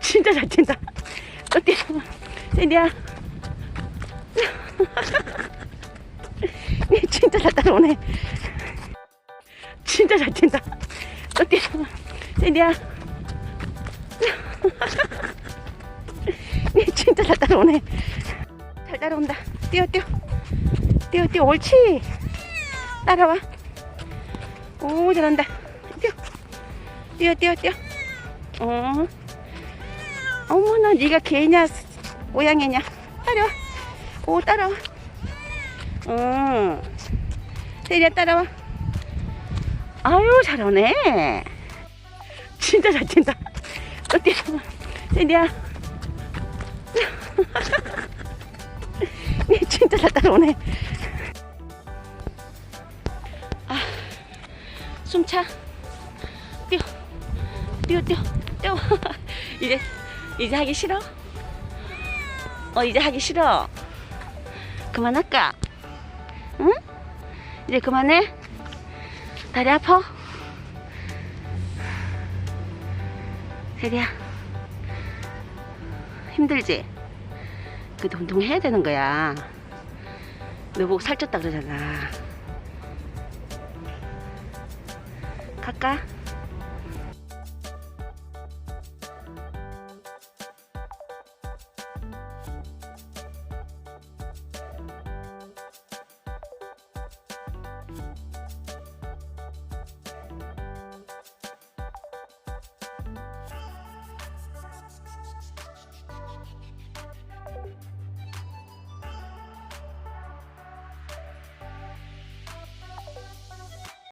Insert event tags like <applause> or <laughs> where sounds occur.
진짜 잘 뛴다. 또 뛰어. 세디야. 네, 진짜 잘 따라오네. 진짜 잘 뛴다. 또 뛰어. 세디야. 네, 진짜 잘 따라오네. 잘 따라온다. 뛰어, 뛰어. 뛰어, 뛰어. 옳지. 따라와. 오, 잘한다. 뛰어. 뛰어, 뛰어, 뛰어. 어. 어머나, 네가 개냐, 고양이냐. 따라와. 오, 따라와. 어. 세리야, 따라와. 아유, 잘하네. 진짜 잘. 또 뛰어. 세리야. <laughs> 네, 진짜 잘 따라오네. 아, 숨차. 뛰어. 뛰어, 뛰어, 뛰어. <laughs> 이제, 이제 하기 싫어? 어, 이제 하기 싫어. 그만할까? 응? 이제 그만해? 다리 아파? 세리야. 힘들지? 그 운동 해야 되는 거야. 너 보고 살쪘다 그러잖아. 갈까?